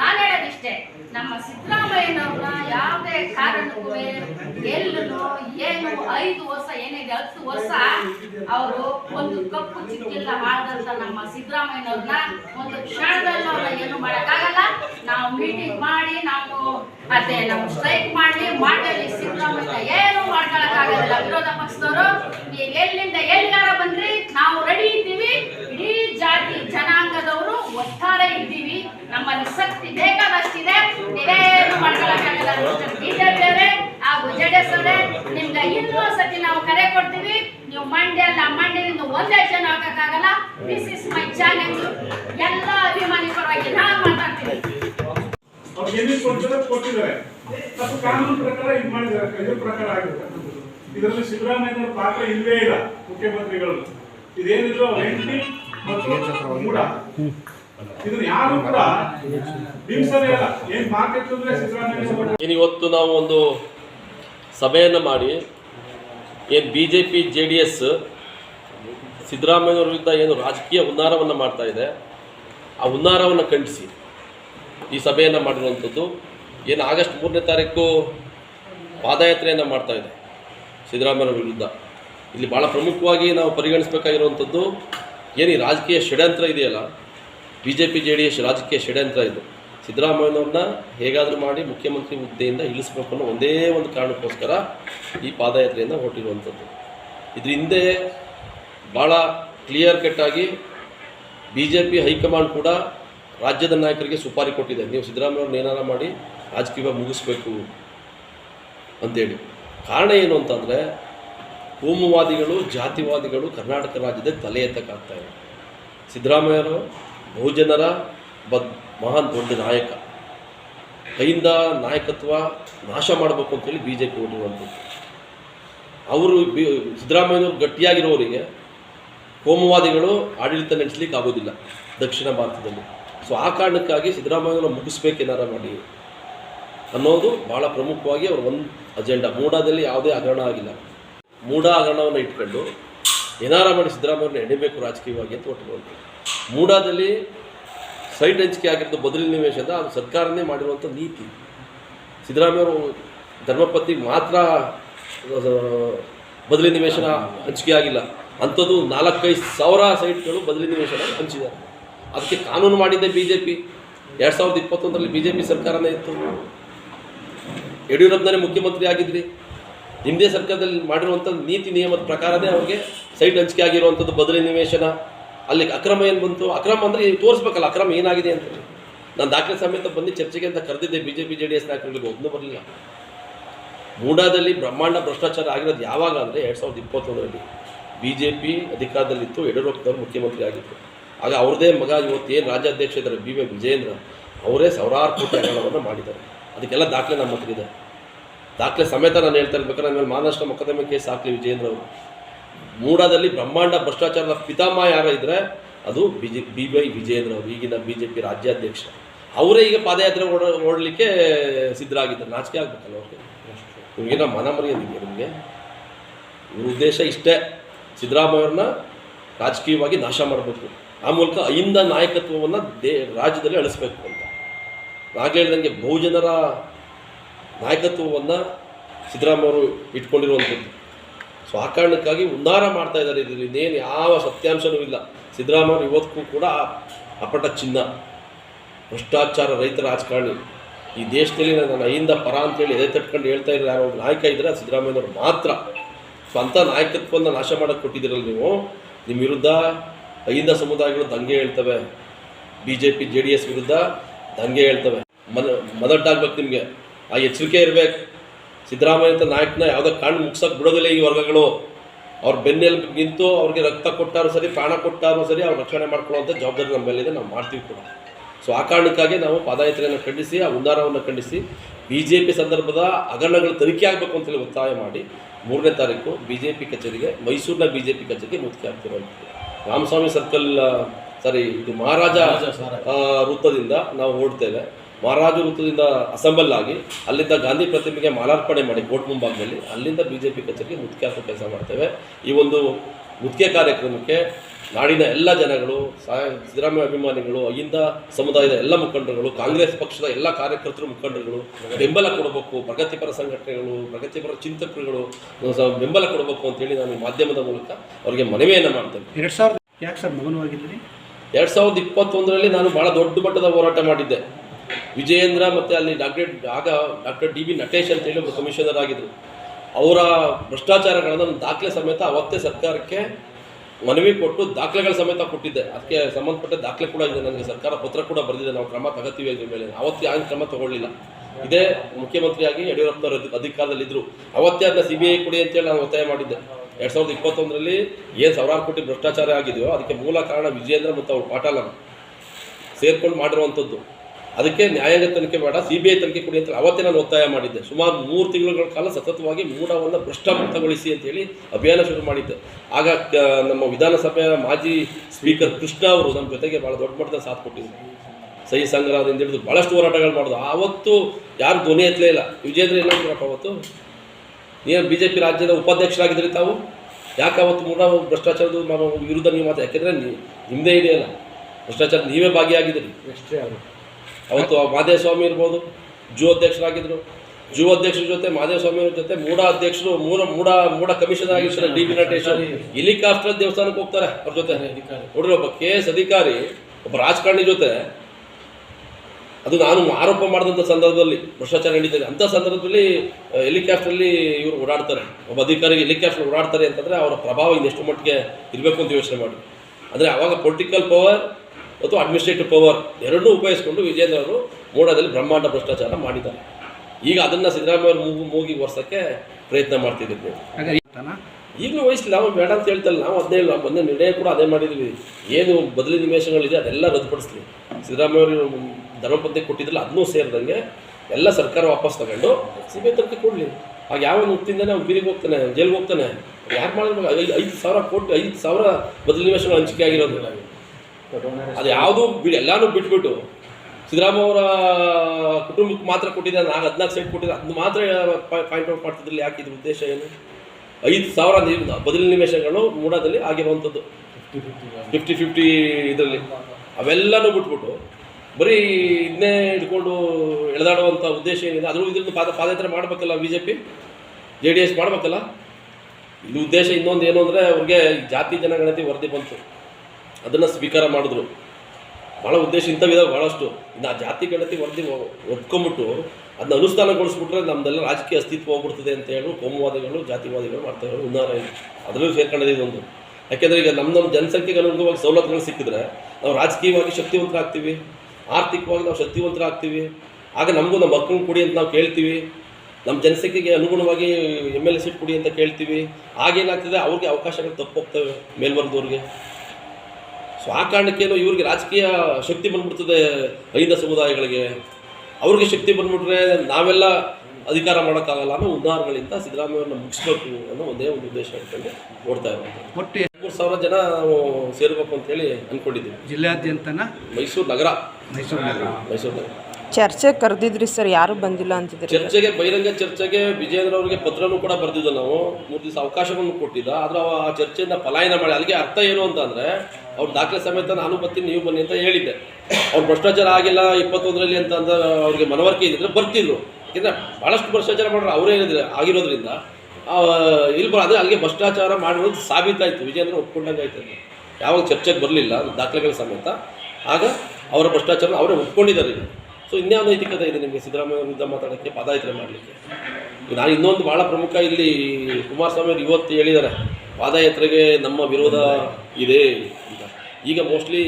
ನಾನು ಹೇಳೋದಿಷ್ಟೇ. ನಮ್ಮ ಸಿದ್ದರಾಮಯ್ಯನವ್ರನ್ನ ಯಾವುದೇ ಕಾರಣಕ್ಕೂ ಎಲ್ಲೂ ಏನು ಐದು ವರ್ಷ ಏನಿದೆ ಹತ್ತು ವರ್ಷ ಅವರು ಒಂದು ಕಪ್ಪು ಚಿಕ್ಕಿಲ್ಲ ಮಾಡಿದಂತ ನಮ್ಮ ಸಿದ್ದರಾಮಯ್ಯನವ್ರನ್ನ ಒಂದು ಕ್ಷಣದಲ್ಲೂ ಅವ್ರನ್ನ ಏನು ಮಾಡೋಕ್ಕಾಗಲ್ಲ. ನಾವು ಮೀಟಿಂಗ್ ಮಾಡಿ, ನಾವು ಮತ್ತೆ ನಾವು ಸ್ಟ್ರೈಕ್ ಮಾಡಿ ಮಾಡಲಿ ಸಿದ್ದರಾಮಯ್ಯ ಏನು ಮಾಡ್ಕೊಳಕ್ಕಾಗಲ್ಲ. ವಿರೋಧ ಪಕ್ಷದವರು, ನೀವು ಎಲ್ಲಿಂದ ಎಲ್ಲಿಗಾರ ಬಂದ್ರಿ, ನಾವು ರೆಡಿ ಇದ್ದೀವಿ. ಇಡೀ ಜಾತಿ ಜನಾಂಗದವರು ಒಟ್ಟಾರೆ ಇದ್ದೀವಿ. ನಮ್ಮಲ್ಲಿ ಶಕ್ತಿ ಬೇಕಾದಷ್ಟಿದೆ. ನೀವೇನು ಮಾಡ್ಕೊಳಕ್ಕಾಗಲ್ಲ. ಬಿಜೆಪಿ ಅವರೇ ಹಾಗೂ ಜೆಡಿಎಸ್ ಅವರೇ ನಿಮ್ಗೆ ಇನ್ನೂ ಸತಿ ನಾವು ಕರೆ ಕೊಡ್ತೀವಿ. ನೀವು ಮಂಡ್ಯ ಅಲ್ಲ ಮಂಡ್ಯದಿಂದ ಒಂದೇ ಜನ ಹಾಕೋಕ್ಕಾಗಲ್ಲ ದಿಸ್ ಇಸ್ ಮೈ ಚಾಲೆಂಜ್ ಎಲ್ಲ ಅಭಿಮಾನಿ ಪರವಾಗಿ ನಾನು ಮಾತಾಡ್ತೀನಿ. ಅವ್ರು ಪ್ರಕಾರ ಇದು ಪ್ರಕಾರ ಆಗಿದೆ. ಇದರಲ್ಲಿ ಪಾತ್ರ ಇಲ್ಲ ಮುಖ್ಯಮಂತ್ರಿಗಳು. ಇದೇನಿದ್ರು ಮತ್ತು ಮೂಡ. ಏನ್ ಇವತ್ತು ನಾವು ಒಂದು ಸಭೆಯನ್ನು ಮಾಡಿ, ಏನು B J P J D S ಸಿದ್ದರಾಮಯ್ಯವ್ರ ವಿರುದ್ಧ ಏನು ರಾಜಕೀಯ ಹುನ್ನಾರವನ್ನು ಮಾಡ್ತಾ ಇದೆ, ಆ ಹುನ್ನಾರವನ್ನು ಖಂಡಿಸಿ. ಈ ಸಭೆಯನ್ನು ಮಾಡಿರುವಂಥದ್ದು ಏನು ಆಗಸ್ಟ್ ಮೂರನೇ ತಾರೀಕು ಪಾದಯಾತ್ರೆಯನ್ನು ಮಾಡ್ತಾ ಇದೆ ಸಿದ್ದರಾಮಯ್ಯವ್ರ ವಿರುದ್ಧ. ಇಲ್ಲಿ ಭಾಳ ಪ್ರಮುಖವಾಗಿ ನಾವು ಪರಿಗಣಿಸಬೇಕಾಗಿರುವಂಥದ್ದು, ಏನು ಈ ರಾಜಕೀಯ ಷಡ್ಯಂತ್ರ ಇದೆಯಲ್ಲ B J P J D S ರಾಜಕೀಯ ಷಡ್ಯಂತ್ರ ಇದು. ಸಿದ್ದರಾಮಯ್ಯನವ್ರನ್ನ ಹೇಗಾದರೂ ಮಾಡಿ ಮುಖ್ಯಮಂತ್ರಿ ಹುದ್ದೆಯಿಂದ ಇಳಿಸ್ಬೇಕು ಅನ್ನೋ ಒಂದೇ ಒಂದು ಕಾರಣಕ್ಕೋಸ್ಕರ ಈ ಪಾದಯಾತ್ರೆಯಿಂದ ಹೊರಟಿರುವಂಥದ್ದು. ಇದ್ರ ಹಿಂದೆ ಭಾಳ ಕ್ಲಿಯರ್ ಕಟ್ಟಾಗಿ ಬಿ ಜೆ ಪಿ ಹೈಕಮಾಂಡ್ ಕೂಡ ರಾಜ್ಯದ ನಾಯಕರಿಗೆ ಸುಪಾರಿ ಕೊಟ್ಟಿದೆ. ನೀವು ಸಿದ್ದರಾಮಯ್ಯವ್ರನ್ನ ಏನಾರ ಮಾಡಿ ರಾಜಕೀಯ ಮುಗಿಸ್ಬೇಕು ಅಂತೇಳಿ. ಕಾರಣ ಏನು ಅಂತಂದರೆ, ಕೋಮುವಾದಿಗಳು, ಜಾತಿವಾದಿಗಳು ಕರ್ನಾಟಕ ರಾಜ್ಯದ ತಲೆ ಎತ್ತಕ್ಕಾಗ್ತಾ ಇದೆ ಸಿದ್ದರಾಮಯ್ಯರು ಬಹುಜನರ ಬದ್ ಮಹಾನ್ ದೊಡ್ಡ ನಾಯಕ. ಕೈಯಿಂದ ನಾಯಕತ್ವ ನಾಶ ಮಾಡಬೇಕು ಅಂತೇಳಿ ಬಿ ಜೆ ಪಿ ಹೊಡಿರುವಂಥದ್ದು ಅವರು ಬಿ ಸಿದ್ದರಾಮಯ್ಯನವರು ಗಟ್ಟಿಯಾಗಿರೋರಿಗೆ ಕೋಮುವಾದಿಗಳು ಆಡಳಿತ ನಡೆಸಲಿಕ್ಕೆ ಆಗೋದಿಲ್ಲ ದಕ್ಷಿಣ ಭಾರತದಲ್ಲಿ. ಸೊ ಆ ಕಾರಣಕ್ಕಾಗಿ ಸಿದ್ದರಾಮಯ್ಯನ ಮುಗಿಸ್ಬೇಕೇನಾರ ಮಾಡಿ ಅನ್ನೋದು ಭಾಳ ಪ್ರಮುಖವಾಗಿ ಅವ್ರ ಒಂದು ಅಜೆಂಡಾ ಮೂಡಾದಲ್ಲಿ ಯಾವುದೇ ಹಗರಣ ಆಗಿಲ್ಲ. ಮೂಡ ಹಗರಣವನ್ನು ಇಟ್ಕೊಂಡು ಏನಾರ ಮಾಡಿ ಸಿದ್ದರಾಮಯ್ಯವ್ರನ್ನ ಎಣಿಬೇಕು ರಾಜಕೀಯವಾಗಿ ಅಂತ ಒಟ್ಟುಕೊಂಡು ಮೂಡಾದಲ್ಲಿ ಸೈಟ್ ಹಂಚಿಕೆ ಆಗಿರೋದು ಬದಲಿ ನಿವೇಶನ ಅದು ಸರ್ಕಾರನೇ ಮಾಡಿರುವಂಥ ನೀತಿ. ಸಿದ್ದರಾಮಯ್ಯವರು ಧರ್ಮಪತಿ ಮಾತ್ರ ಬದಲಿ ನಿವೇಶನ ಹಂಚಿಕೆ ಆಗಿಲ್ಲ. ಅಂಥದ್ದು ನಾಲ್ಕೈದು ಸಾವಿರ ಸೈಟ್ಗಳು ಬದಲಿ ನಿವೇಶನ ಹಂಚಿದ್ದಾರೆ. ಅದಕ್ಕೆ ಕಾನೂನು ಮಾಡಿದ್ದೆ ಬಿ ಜೆ ಪಿ ಎರಡು ಸಾವಿರದ ಇಪ್ಪತ್ತೊಂದರಲ್ಲಿ ಬಿ ಜೆ ಪಿ ಸರ್ಕಾರನೇ ಇತ್ತು. ಯಡಿಯೂರಪ್ಪನೇ ಮುಖ್ಯಮಂತ್ರಿ ಆಗಿದ್ರಿ. ನಿಮ್ಮದೇ ಸರ್ಕಾರದಲ್ಲಿ ಮಾಡಿರುವಂಥ ನೀತಿ ನಿಯಮದ ಪ್ರಕಾರನೇ ಅವ್ರಿಗೆ ಸೈಟ್ ಹಂಚಿಕೆ ಆಗಿರುವಂಥದ್ದು ಬದಲಿ ನಿವೇಶನ ಅಲ್ಲಿ ಅಕ್ರಮ ಏನು ಬಂತು? ಅಕ್ರಮ ಅಂದರೆ ತೋರಿಸ್ಬೇಕಲ್ಲ, ಅಕ್ರಮ ಏನಾಗಿದೆ ಅಂತ. ನಾನು ದಾಖಲೆ ಸಮೇತ ಬಂದು ಚರ್ಚೆಗೆ ಅಂತ ಕರೆದಿದ್ದೆ B J P J D S ನಾಯಕರುಗಳಿಗೆ ಒಂದು ಬರಲಿಲ್ಲ. ಮೂಡಾದಲ್ಲಿ ಬ್ರಹ್ಮಾಂಡ ಭ್ರಷ್ಟಾಚಾರ ಆಗಿರೋದು ಯಾವಾಗ ಅಂದರೆ ಎರಡು ಸಾವಿರದ ಇಪ್ಪತ್ತೊಂದರಲ್ಲಿ. ಬಿ ಜೆ ಪಿ ಅಧಿಕಾರದಲ್ಲಿತ್ತು, ಯಡಿಯೂರಪ್ಪನವರು ಮುಖ್ಯಮಂತ್ರಿ ಆಗಿತ್ತು ಆಗ ಅವ್ರದ್ದೇ ಮಗ ಇವತ್ತು ಏನು ರಾಜ್ಯಾಧ್ಯಕ್ಷ ಇದ್ದಾರೆ, ಬಿ ವೈ ವಿಜಯೇಂದ್ರ, ಅವರೇ ಸಾವಿರಾರು ಕೋಟಿ ಹಗರಣವನ್ನು ಮಾಡಿದ್ದಾರೆ. ಅದಕ್ಕೆಲ್ಲ ದಾಖಲೆ ನಮ್ಮ ಹತ್ರ ಇದೆ. ದಾಖಲೆ ಸಮೇತ ನಾನು ಹೇಳ್ತಾ ಇರ್ಬೇಕಾದ್ರೆ ಮೇಲೆ ಮಹಾರಾಷ್ಟ್ರ ಮೊಕದ್ದಮೆ ಕೇಸ್ ಹಾಕಲಿ ವಿಜಯೇಂದ್ರ ಅವರು. ಮೂಡಾದಲ್ಲಿ ಬ್ರಹ್ಮಾಂಡ ಭ್ರಷ್ಟಾಚಾರದ ಪಿತಾಮಹ ಯಾರು ಇದ್ದರೆ ಅದು ಬಿ ಬಿ ವೈ ವಿಜಯೇಂದ್ರ ಅವರು, ಈಗಿನ ಬಿ ಜೆ ಪಿ ರಾಜ್ಯಾಧ್ಯಕ್ಷ. ಅವರೇ ಈಗ ಪಾದಯಾತ್ರೆ ಓಡ ಓಡಲಿಕ್ಕೆ ಸಿದ್ಧರಾಗಿದ್ದಾರೆ. ನಾಚಿಕೆ ಆಗ್ಬೇಕಲ್ಲ ಅವ್ರಿಗೆ? ನಿಮಗೇನ ಮನ ಮರೆಯೋದಿಲ್ಲ ನಿಮಗೆ? ಇವ್ರ ಉದ್ದೇಶ ಇಷ್ಟೇ. ಸಿದ್ದರಾಮಯ್ಯವ್ರನ್ನ ರಾಜಕೀಯವಾಗಿ ನಾಶ ಮಾಡಬೇಕು. ಆ ಮೂಲಕ ಅಹಿಂದ ನಾಯಕತ್ವವನ್ನು ದೇ ರಾಜ್ಯದಲ್ಲಿ ಅಳಿಸ್ಬೇಕು ಅಂತ. ಆಗಲೇ ಹೇಳ್ದಂಗೆ ಬಹುಜನರ ನಾಯಕತ್ವವನ್ನು ಸಿದ್ದರಾಮಯ್ಯವರು ಇಟ್ಕೊಂಡಿರುವಂಥದ್ದು. ಸೊ ಆ ಕಾರಣಕ್ಕಾಗಿ ಉದ್ಧಾರ ಮಾಡ್ತಾ ಇದ್ದಾರೆ ಇದರಲ್ಲಿ. ಇನ್ನೇನು ಯಾವ ಸತ್ಯಾಂಶನೂ ಇಲ್ಲ. ಸಿದ್ದರಾಮಯ್ಯ ಇವತ್ತಿಗೂ ಕೂಡ ಅಪಟ ಚಿನ್ನ, ಭ್ರಷ್ಟಾಚಾರ ರೈತ ರಾಜಕಾರಣಿ. ಈ ದೇಶದಲ್ಲಿ ನನ್ನ ಐಂದ ಪರ ಅಂತೇಳಿ ಎದೆ ತಟ್ಕೊಂಡು ಹೇಳ್ತಾ ಇರೋ ಯಾರೋ ನಾಯಕ ಇದ್ದರೆ ಸಿದ್ದರಾಮಯ್ಯನವರು ಮಾತ್ರ. ಸೊ ಅಂಥ ನಾಯಕತ್ವವನ್ನು ನಾಶ ಮಾಡೋಕ್ಕೆ ಕೊಟ್ಟಿದ್ದೀರಲ್ಲ ನೀವು. ನಿಮ್ಮ ವಿರುದ್ಧ ಐಂದ ಸಮುದಾಯಗಳು ದಂಗೆ ಹೇಳ್ತವೆ. B J P J D S ವಿರುದ್ಧ ದಂಗೆ ಹೇಳ್ತವೆ. ಮನ ಮದಡ್ಡಾಗ್ಬೇಕು ನಿಮಗೆ. ಆ ಎಚ್ಚರಿಕೆ ಇರಬೇಕು. ಸಿದ್ದರಾಮಯ್ಯ ಅಂತ ನಾಯಕನ ಯಾವುದೋ ಕಣ್ಣು ಮುಗ್ಸಕ್ಕೆ ಬಿಡೋದಿಲ್ಲ ಈ ವರ್ಗಗಳು. ಅವ್ರ ಬೆನ್ನೆಲ್ಲಿ ನಿಂತು ಅವ್ರಿಗೆ ರಕ್ತ ಕೊಟ್ಟಾರು ಸರಿ ಪ್ರಾಣ ಕೊಟ್ಟಾರು ಸರಿ ಅವ್ರು ರಕ್ಷಣೆ ಮಾಡ್ಕೊಳ್ಳೋಂಥ ಜವಾಬ್ದಾರಿ ನಮ್ಮ ಮೇಲಿದೆ ನಾವು ಮಾಡ್ತೀವಿ ಕೂಡ. ಸೊ ಆ ಕಾರಣಕ್ಕಾಗಿ ನಾವು ಪಾದಯಾತ್ರೆಯನ್ನು ಖಂಡಿಸಿ ಆ ಉನ್ನಾರವನ್ನು ಖಂಡಿಸಿ ಬಿ ಜೆ ಪಿ ಸಂದರ್ಭದ ಹಗರಣಗಳು ತನಿಖೆ ಆಗಬೇಕು ಅಂತೇಳಿ ಒತ್ತಾಯ ಮಾಡಿ ಮೂರನೇ ತಾರೀಕು ಬಿ ಜೆ ಪಿ ಕಚೇರಿಗೆ ಮೈಸೂರಿನ ಬಿ ಜೆ ಪಿ ಕಚೇರಿಗೆ ಮುತ್ತಿಗೆ ಆಗ್ತಿರುವಂಥದ್ದು ರಾಮಸ್ವಾಮಿ ಸರ್ಕಲ್ ಸಾರಿ ಇದು ಮಹಾರಾಜ ಆ, ವೃತ್ತದಿಂದ ನಾವು ಹೊರಡ್ತೇವೆ ಮಹಾರಾಜ ವೃತ್ತದಿಂದ ಅಸೆಂಬಲ್ ಆಗಿ ಅಲ್ಲಿಂದ ಗಾಂಧಿ ಪ್ರತಿಮೆಗೆ ಮಾಲಾರ್ಪಣೆ ಮಾಡಿ ಕೋರ್ಟ್ ಮುಂಭಾಗದಲ್ಲಿ ಅಲ್ಲಿಂದ ಬಿ ಜೆ ಪಿ ಕಚೇರಿಗೆ ಮುತ್ತಿಗೆ ಹಾಕೋ ಕೆಲಸ ಮಾಡ್ತೇವೆ. ಈ ಒಂದು ಮುತ್ತಿಗೆ ಕಾರ್ಯಕ್ರಮಕ್ಕೆ ನಾಡಿನ ಎಲ್ಲ ಜನಗಳು ಸಿದ್ದರಾಮಯ್ಯ ಅಭಿಮಾನಿಗಳು ಅಲ್ಲಿಂದ ಸಮುದಾಯದ ಎಲ್ಲ ಮುಖಂಡರುಗಳು ಕಾಂಗ್ರೆಸ್ ಪಕ್ಷದ ಎಲ್ಲ ಕಾರ್ಯಕರ್ತರು ಮುಖಂಡರುಗಳು ಬೆಂಬಲ ಕೊಡಬೇಕು. ಪ್ರಗತಿಪರ ಸಂಘಟನೆಗಳು ಪ್ರಗತಿಪರ ಚಿಂತಕರುಗಳು ಬೆಂಬಲ ಕೊಡಬೇಕು ಅಂತೇಳಿ ನಾನು ಈ ಮಾಧ್ಯಮದ ಮೂಲಕ ಅವರಿಗೆ ಮನವಿಯನ್ನು ಮಾಡ್ತೇನೆ. ಎರಡು ಸಾವಿರದ ಯಾಕೆ ಸರ್ ಮಗನವಾಗಿದ್ದೀನಿ ಎರಡು ಸಾವಿರದ ಇಪ್ಪತ್ತೊಂದರಲ್ಲಿ ನಾನು ಭಾಳ ದೊಡ್ಡ ಮಟ್ಟದ ಹೋರಾಟ ಮಾಡಿದ್ದೆ. ವಿಜಯೇಂದ್ರ ಮತ್ತು ಅಲ್ಲಿ ಡಾಕ್ಟರ್ ಆಗ ಡಾಕ್ಟರ್ ಡಿ ಬಿ ನಟೇಶ್ ಅಂತೇಳಿ ಒಬ್ಬರು ಕಮಿಷನರ್ ಆಗಿದ್ದರು ಅವರ ಭ್ರಷ್ಟಾಚಾರಗಳನ್ನು ನಾನು ದಾಖಲೆ ಸಮೇತ ಅವತ್ತೇ ಸರ್ಕಾರಕ್ಕೆ ಮನವಿ ಕೊಟ್ಟು ದಾಖಲೆಗಳ ಸಮೇತ ಕೊಟ್ಟಿದ್ದೆ. ಅದಕ್ಕೆ ಸಂಬಂಧಪಟ್ಟ ದಾಖಲೆ ಕೂಡ ಇದೆ ನನಗೆ. ಸರ್ಕಾರ ಪತ್ರ ಕೂಡ ಬರೆದಿದೆ. ನಾವು ಕ್ರಮ ತಗೋತೀವಿ ಅದ್ರ ಮೇಲೆ. ಅವತ್ತು ಯಾವ ಕ್ರಮ ತಗೊಳ್ಳಿಲ್ಲ. ಇದೇ ಮುಖ್ಯಮಂತ್ರಿಯಾಗಿ ಯಡಿಯೂರಪ್ಪನವರು ಅಧಿಕಾರದಲ್ಲಿ ಅಧಿಕಾರದಲ್ಲಿದ್ದರು ಅವತ್ತೇ ಅದನ್ನ ಸಿ ಬಿ ಐ ಕೊಡಿ ಅಂತೇಳಿ ನಾನು ಒತ್ತಾಯ ಮಾಡಿದ್ದೆ. ಎರಡು ಸಾವಿರದ ಇಪ್ಪತ್ತೊಂದರಲ್ಲಿ ಏನು ಸಾವಿರಾರು ಕೋಟಿ ಭ್ರಷ್ಟಾಚಾರ ಆಗಿದೆಯೋ, ಅದಕ್ಕೆ ಮೂಲ ಕಾರಣ ವಿಜಯೇಂದ್ರ ಮತ್ತು ಅವ್ರ ಪಾಟಾಲ ಸೇರ್ಕೊಂಡು ಮಾಡಿರುವಂಥದ್ದು. ಅದಕ್ಕೆ ನ್ಯಾಯಾಂಗ ತನಿಖೆ ಬೇಡ ಸಿ ಬಿ ಐ ತನಿಖೆ ಕೊಡಿ ಅಂತ ಅವತ್ತೇ ನಾನು ಒತ್ತಾಯ ಮಾಡಿದ್ದೆ. ಸುಮಾರು ಮೂರು ತಿಂಗಳ ಕಾಲ ಸತತವಾಗಿ ಮೂಡವನ್ನು ಭ್ರಷ್ಟಮುಕ್ತಗೊಳಿಸಿ ಅಂತೇಳಿ ಅಭಿಯಾನ ಶುರು ಮಾಡಿದ್ದೆ. ಆಗ ನಮ್ಮ ವಿಧಾನಸಭೆಯ ಮಾಜಿ ಸ್ಪೀಕರ್ ಕೃಷ್ಣ ಅವರು ನಮ್ಮ ಜೊತೆಗೆ ಭಾಳ ದೊಡ್ಡ ಮಟ್ಟದ ಸಾಥ್ ಕೊಟ್ಟಿದ್ದರು ಸಹಿ ಸಂಗ್ರಹದಿಂದ ಹಿಡಿದು ಭಾಳಷ್ಟು ಹೋರಾಟಗಳು ಮಾಡೋದು ಆವತ್ತು ಯಾರು ಧ್ವನಿ ಎತ್ತಲೇ ಇಲ್ಲ. ವಿಜೇಂದ್ರ ಮಾಡಿದ್ರಪ್ಪ ಅವತ್ತು? ನೀವು ಬಿ ಜೆ ಪಿ ರಾಜ್ಯದ ಉಪಾಧ್ಯಕ್ಷರಾಗಿದ್ರಿ ತಾವು? ಯಾಕೆ ಅವತ್ತು ಮೂಡ ಭ್ರಷ್ಟಾಚಾರದ ವಿರುದ್ಧ ನೀವು ಮಾತು ಯಾಕೆಂದರೆ ನಿಮ್ಮದೇ ಇದೆಯಲ್ಲ ಭ್ರಷ್ಟಾಚಾರ ನೀವೇ ಭಾಗಿಯಾಗಿದ್ದೀರಿ. ಎಷ್ಟೇ ಆ ಮಾದೇವ ಸ್ವಾಮಿ ಇರ್ಬೋದು ಜೂ ಅಧ್ಯಕ್ಷರಾಗಿದ್ದರು ಜೂ ಅಧ್ಯಕ್ಷರ ಜೊತೆ ಮಾದೇವ ಸ್ವಾಮಿ ಅವ್ರ ಜೊತೆ ಮೂಡ ಅಧ್ಯಕ್ಷರು ಮೂಡ ಮೂಡ ಮೂಡ ಕಮಿಷನರ್ ಆಗಿರ್ತಾರೆ ಡಿ ಬಿ ನಟೇಶ್ ಹೆಲಿಕಾಪ್ಟರ್ ದೇವಸ್ಥಾನಕ್ಕೆ ಹೋಗ್ತಾರೆ ಅವ್ರ ಜೊತೆ. ನೋಡ್ರಿ ಒಬ್ಬ ಕೆ ಎಸ್ ಅಧಿಕಾರಿ ಒಬ್ಬ ರಾಜಕಾರಣಿ ಜೊತೆ ಅದು ನಾನು ಆರೋಪ ಮಾಡಿದಂಥ ಸಂದರ್ಭದಲ್ಲಿ ಭ್ರಷ್ಟಾಚಾರ ನಡೀತಾರೆ ಅಂಥ ಸಂದರ್ಭದಲ್ಲಿ ಹೆಲಿಕಾಪ್ಟ್ರಲ್ಲಿ ಇವರು ಓಡಾಡ್ತಾರೆ. ಒಬ್ಬ ಅಧಿಕಾರಿಗೆ ಹೆಲಿಕಾಪ್ಟರ್ ಓಡಾಡ್ತಾರೆ ಅಂತಂದರೆ ಅವರ ಪ್ರಭಾವ ಇನ್ನೆಷ್ಟು ಮಟ್ಟಿಗೆ ಇರಬೇಕು ಅಂತ ಯೋಚನೆ ಮಾಡಿ ಅಂದರೆ ಆವಾಗ ಪೊಲಿಟಿಕಲ್ ಪವರ್ ಮತ್ತು ಅಡ್ಮಿನಿಸ್ಟ್ರೇಟಿವ್ ಪವರ್ ಎರಡನ್ನೂ ಉಪಯೋಗಿಸಿಕೊಂಡು ವಿಜೇಂದ್ರ ಅವರು ಮೋಡದಲ್ಲಿ ಬ್ರಹ್ಮಾಂಡ ಭ್ರಷ್ಟಾಚಾರ ಮಾಡಿದ್ದಾರೆ. ಈಗ ಅದನ್ನು ಸಿದ್ದರಾಮಯ್ಯ ಅವರು ಮೂಗು ಮೂಗಿ ಒರೆಸೋಕ್ಕೆ ಪ್ರಯತ್ನ ಮಾಡ್ತಿದ್ದೀವಿ ಈಗಲೂ ವಹಿಸ್ಲಿ ನಾವು ಬೇಡ ಅಂತ ಹೇಳ್ತಲ್ಲ ನಾವು ಅದೇ ಇಲ್ಲ ಬಂದ ನಿರ್ಣಯ ಕೂಡ ಅದೇ ಮಾಡಿದ್ವಿ. ಏನು ಬದಲಿ ನಿವೇಶನಗಳಿದೆ ಅದೆಲ್ಲ ರದ್ದುಪಡಿಸ್ಲಿ. ಸಿದ್ದರಾಮಯ್ಯ ಅವರು ಧರ್ಮಪತ್ನಿ ಕೊಟ್ಟಿದ್ರಲ್ಲ ಅದನ್ನೂ ಸೇರಿದಂಗೆ ಎಲ್ಲ ಸರ್ಕಾರ ವಾಪಸ್ ತಗೊಂಡು ಸಿ ಬಿ ಐ ತನಕ ಕೊಡಲಿ. ಆಗ ಯಾವ ಮುಕ್ತಿಂದಾನೆ ಅವ್ನು ಬೀರಿಗೆ ಹೋಗ್ತಾನೆ ಜೈಲಿಗೆ ಹೋಗ್ತಾನೆ. ಯಾರು ಮಾಡಿದ್ರು? ಐದು ಐದು ಸಾವಿರ ಕೋಟಿ ಐದು ಸಾವಿರ ಬದಲಿ ನಿಮೇಶಗಳು ಹಂಚಿಕೆ ಆಗಿರೋದು ಅದು ಯಾವುದೂ ಬಿಡಿ ಎಲ್ಲಾನು ಬಿಟ್ಬಿಟ್ಟು. ಸಿದ್ದರಾಮ ಅವರ ಕುಟುಂಬಕ್ಕೆ ಮಾತ್ರ ಕೊಟ್ಟಿದ್ದೆ ನಾನು ಹದಿನಾಲ್ಕು ಸೈಟ್ ಕೊಟ್ಟಿದ್ದೆ ಅದನ್ನ ಮಾತ್ರ ಪಾಯಿಂಟ್ ಔಟ್ ಮಾಡ್ತಿದ್ರಲ್ಲಿ ಯಾಕೆ ಇದ್ರ ಉದ್ದೇಶ ಏನು? ಐದು ಸಾವಿರ ಬದಲಿ ನಿವೇಶಗಳು ಮೂಡದಲ್ಲಿ ಆಗಿರುವಂಥದ್ದು. ಫಿಫ್ಟಿ ಫಿಫ್ಟಿ ಇದರಲ್ಲಿ. ಅವೆಲ್ಲನೂ ಬಿಟ್ಬಿಟ್ಟು ಬರೀ ಇದನ್ನೇ ಇಟ್ಕೊಂಡು ಎಳೆದಾಡುವಂಥ ಉದ್ದೇಶ ಏನಿದೆ? ಅದ್ರ ಇದರಿಂದ ಪಾದ ಪಾದಯಾತ್ರೆ ಮಾಡಬೇಕಲ್ಲ B J P J D S ಮಾಡಬೇಕಲ್ಲ? ಇದು ಉದ್ದೇಶ ಇನ್ನೊಂದು ಏನು ಅಂದರೆ ಅವ್ರಿಗೆ ಜಾತಿ ಜನಗಣತಿ ವರದಿ ಬಂತು. ಅದನ್ನು ಸ್ವೀಕಾರ ಮಾಡಿದ್ರು. ಭಾಳ ಉದ್ದೇಶ ಇಂಥವಿದಾವೆ ಭಾಳಷ್ಟು ಇನ್ನು ಆ ಜಾತಿ ಗಣತಿ ವರದಿ ಒಪ್ಕೊಂಬಿಟ್ಟು ಅದನ್ನ ಅನುಷ್ಠಾನಗೊಳಿಸ್ಬಿಟ್ರೆ ನಮ್ದೆಲ್ಲ ರಾಜಕೀಯ ಅಸ್ತಿತ್ವ ಹೋಗ್ಬಿಡ್ತದೆ ಅಂತ ಹೇಳಿ ಕೋಮುವಾದಿಗಳು, ಜಾತಿವಾದಿಗಳು ಮಾಡ್ತಾ ಉನ್ನಾರ ಅದರಲ್ಲೂ ಸೇರ್ಕೊಂಡಿದೆ ಇದೊಂದು. ಯಾಕೆಂದರೆ ಈಗ ನಮ್ಮ ನಮ್ಮ ಜನಸಂಖ್ಯೆಗೆ ಅನುಗುಣವಾಗಿ ಸವಲತ್ತುಗಳು ಸಿಕ್ಕಿದ್ರೆ ನಾವು ರಾಜಕೀಯವಾಗಿ ಶಕ್ತಿವಂತರಾಗ್ತೀವಿ. ಆರ್ಥಿಕವಾಗಿ ನಾವು ಶಕ್ತಿವಂತರಾಗ್ತೀವಿ. ಆಗ ನಮಗೂ ನಮ್ಮ ಮಕ್ಕಳು ಕೊಡಿ ಅಂತ ನಾವು ಕೇಳ್ತೀವಿ. ನಮ್ಮ ಜನಸಂಖ್ಯೆಗೆ ಅನುಗುಣವಾಗಿ ಎಂ ಎಲ್ ಎ ಸೀಟ್ ಕೊಡಿ ಅಂತ ಕೇಳ್ತೀವಿ. ಆಗೇನಾಗ್ತದೆ ಅವ್ರಿಗೆ ಅವಕಾಶಗಳು ತಪ್ಪೋಗ್ತವೆ ಮೇಲ್ವರ್ಗದವ್ರಿಗೆ. ಸೊ ಆ ಕಾರಣಕ್ಕೇನು ಇವ್ರಿಗೆ ರಾಜಕೀಯ ಶಕ್ತಿ ಬಂದ್ಬಿಡ್ತದೆ ಐದ ಸಮುದಾಯಗಳಿಗೆ. ಅವ್ರಿಗೆ ಶಕ್ತಿ ಬಂದ್ಬಿಟ್ರೆ ನಾವೆಲ್ಲ ಅಧಿಕಾರ ಮಾಡೋಕ್ಕಾಗಲ್ಲ ಅನ್ನೋ ಉದಾಹರಣೆಗಳಿಂದ ಸಿದ್ದರಾಮಯ್ಯವ್ರನ್ನ ಮುಗಿಸ್ಬೇಕು ಅನ್ನೋ ಒಂದೇ ಒಂದು ಉದ್ದೇಶ ಇಟ್ಕೊಂಡು ಓಡ್ತಾ ಇರೋದು. ಒಟ್ಟು ಮೂರು ಸಾವಿರ ಜನ ನಾವು ಸೇರ್ಬೇಕು ಅಂತೇಳಿ ಅಂದ್ಕೊಂಡಿದ್ದೀವಿ ಜಿಲ್ಲೆಯಾದ್ಯಂತನ ಮೈಸೂರು ನಗರ. ಮೈಸೂರಿನಲ್ಲಿ ಮೈಸೂರು ನಗರ. ಚರ್ಚೆ ಕರೆದಿದ್ರಿ ಸರ್ ಯಾರು ಬಂದಿಲ್ಲ ಅಂತಿದ್ರು ಚರ್ಚೆಗೆ ಬಹಿರಂಗ ಚರ್ಚೆಗೆ ವಿಜಯೇಂದ್ರ ಅವರಿಗೆ ಪತ್ರನೂ ಕೂಡ ಬರೆದಿದ್ದು ನಾವು. ಮೂರು ದಿವಸ ಅವಕಾಶವನ್ನು ಕೊಟ್ಟಿದ್ದ ಆದ್ರೆ ಆ ಚರ್ಚೆಯಿಂದ ಪಲಾಯನ ಮಾಡಿ. ಅಲ್ಲಿಗೆ ಅರ್ಥ ಏನು ಅಂತ ಅಂದ್ರೆ ಅವ್ರ ದಾಖಲೆ ಸಮೇತ ನಾನು ಬರ್ತೀನಿ, ನೀವು ಬನ್ನಿ ಅಂತ ಹೇಳಿದ್ದೆ. ಅವ್ರು ಭ್ರಷ್ಟಾಚಾರ ಆಗಿಲ್ಲ, ಇಪ್ಪತ್ತೊಂದರಲ್ಲಿ ಅಂತ ಅಂದ ಅವ್ರಿಗೆ ಮನವರಿಕೆ ಇದ್ದಿದ್ರೆ ಬರ್ತಿದ್ರು. ಯಾಕಂದ್ರೆ ಭಾಳಷ್ಟು ಭ್ರಷ್ಟಾಚಾರ ಮಾಡ್ರೆ, ಅವರೇ ಹೇಳಿದ್ರೆ ಆಗಿರೋದ್ರಿಂದ ಇಲ್ಲಿ ಬರ ಅದೇ ಅಲ್ಲಿಗೆ ಭ್ರಷ್ಟಾಚಾರ ಮಾಡಿರೋದು ಸಾಬೀತಾಯಿತು. ವಿಜಯೇಂದ್ರ ಒಪ್ಕೊಂಡಂಗೆ ಆಯ್ತು. ಯಾವಾಗ ಚರ್ಚೆಗೆ ಬರಲಿಲ್ಲ, ದಾಖಲೆಗಳ ಸಮೇತ. ಆಗ ಅವರ ಭ್ರಷ್ಟಾಚಾರ ಅವರೇ ಒಪ್ಕೊಂಡಿದ್ದಾರೆ ಈಗ ಸೊ ಇನ್ಯಾವ ನೈತಿಕತೆ ಇದೆ ನಿಮಗೆ ಸಿದ್ದರಾಮಯ್ಯ ವಿರುದ್ಧ ಮಾತಾಡೋಕ್ಕೆ ಪಾದಯಾತ್ರೆ ಮಾಡಲಿಕ್ಕೆ. ನಾನು ಇನ್ನೊಂದು ಭಾಳ ಪ್ರಮುಖ ಇಲ್ಲಿ ಕುಮಾರಸ್ವಾಮಿ ಇವತ್ತು ಹೇಳಿದ್ದಾರೆ. ಪಾದಯಾತ್ರೆಗೆ ನಮ್ಮ ವಿರೋಧ ಇದೆ. ಅಂತ ಈಗ ಮೋಸ್ಟ್ಲಿ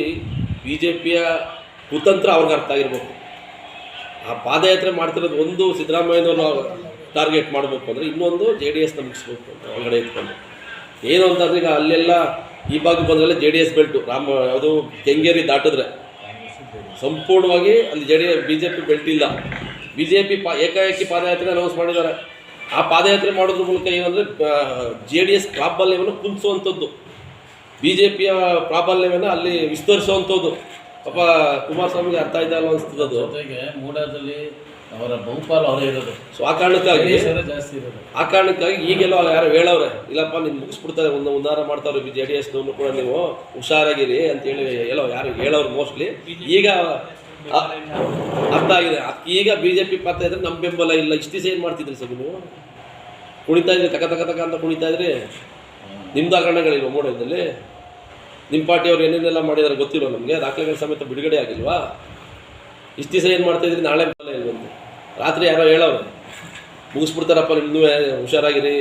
ಬಿ ಜೆ ಪಿಯ ಕುತಂತ್ರ ಅವ್ರಿಗೆ ಅರ್ಥ ಆಗಿರ್ಬೇಕು. ಆ ಪಾದಯಾತ್ರೆ ಮಾಡ್ತಿರೋದು ಒಂದು ಸಿದ್ದರಾಮಯ್ಯನವರು ಟಾರ್ಗೆಟ್ ಮಾಡಬೇಕು ಅಂದರೆ ಇನ್ನೊಂದು ಜೆ ಡಿ ಎಸ್ನ ಮುಗಿಸ್ಬೇಕು ಅಂತ ಒಳಗಡೆ ಇಟ್ಕೊಂಡು. ಏನು ಅಂತಂದ್ರೆ ಈಗ ಅಲ್ಲೆಲ್ಲ ಈ ಭಾಗ ಬಂದ್ರೆಲ್ಲ ಜೆ ಡಿ ಎಸ್ ಬೆಲ್ಟು ರಾಮ, ಅದು ಕೆಂಗೇರಿ ದಾಟಿದ್ರೆ ಸಂಪೂರ್ಣವಾಗಿ ಅಲ್ಲಿ J D B J P ಬೆಲ್ಟಿಲ್ಲ B J P ಪಾ ಏಕಾಏಕಿ ಪಾದಯಾತ್ರೆ ಅನೌನ್ಸ್ ಮಾಡಿದ್ದಾರೆ. ಆ ಪಾದಯಾತ್ರೆ ಮಾಡೋದ್ರ ಮೂಲಕ ಏನಂದರೆ ಜೆ ಡಿ ಎಸ್ ಪ್ರಾಬಲ್ಯವನ್ನು ಕುಂದಿಸುವಂಥದ್ದು ಬಿ ಜೆ ಪಿಯ ಪ್ರಾಬಲ್ಯವನ್ನು ಅಲ್ಲಿ ವಿಸ್ತರಿಸುವಂಥದ್ದು. ಪಾಪ ಕುಮಾರಸ್ವಾಮಿಗೆ ಅರ್ಥ ಇದೆ ಅಲ್ಲ ಜೊತೆಗೆ ಮೂಡಾದಲ್ಲಿ ಅವರ ಬಹುಪಾಲು ಅವರೇ ಇರೋದು. ಸೊ ಆ ಕಾರಣಕ್ಕಾಗಿ ಜಾಸ್ತಿ ಇರೋದು. ಆ ಕಾರಣಕ್ಕಾಗಿ ಈಗೆಲ್ಲ ಯಾರು ಹೇಳವ್ರೆ ಇಲ್ಲಪ್ಪ ನೀವು ಮುಗಿಸ್ಬಿಡ್ತಾರೆ ಒಂದು ಉದಾಹರಣೆ ಮಾಡ್ತಾರೆ ಬಿ ಜೆ ಡಿ ಎಸ್ನವ್ರು ಕೂಡ ನೀವು ಹುಷಾರಾಗಿರಿ ಅಂತೇಳಿ ಎಲ್ಲೋ ಯಾರು ಹೇಳೋರು ಮೋಸ್ಟ್ಲಿ ಈಗ ಅರ್ಥ ಆಗಿದೆ. ಈಗ ಬಿ ಜೆ ಪಿ ಪಾತ್ರ ಇದ್ರೆ ನಮ್ಮ ಬೆಂಬಲ ಇಲ್ಲ. ಇಷ್ಟು ದಿವಸ ಏನು ಮಾಡ್ತಿದ್ರಿ ಸರ್ ನೀವು? ಕುಣಿತಾ ಇದ್ರಿ ತಕ ತಕ ತಕ ಅಂತ ಕುಣಿತಾ ಇದ್ರಿ? ನಿಮ್ದು ಹಗರಣಗಳಿಲ್ವ ಮೋಡದಲ್ಲಿ ನಿಮ್ಮ ಪಾರ್ಟಿಯವ್ರು ಏನೇನೆಲ್ಲ ಮಾಡಿದಾರೆ ಗೊತ್ತಿರೋ ನಮಗೆ? ದಾಖಲೆಗಳ ಸಮೇತ ಬಿಡುಗಡೆ ಆಗಿಲ್ವಾ? ಇಷ್ಟು ದಿವಸ ಏನು ಮಾಡ್ತಾ ಇದ್ರಿ? ನಾಳೆ ಬೆಂಬಲ ಇಲ್ವಂತೆ ರಾತ್ರಿ ಯಾರೋ ಹೇಳೋರು ಮುಗಿಸ್ಬಿಡ್ತಾರಪ್ಪ ನಿಮ್ಮದು ಹುಷಾರಾಗಿರಿ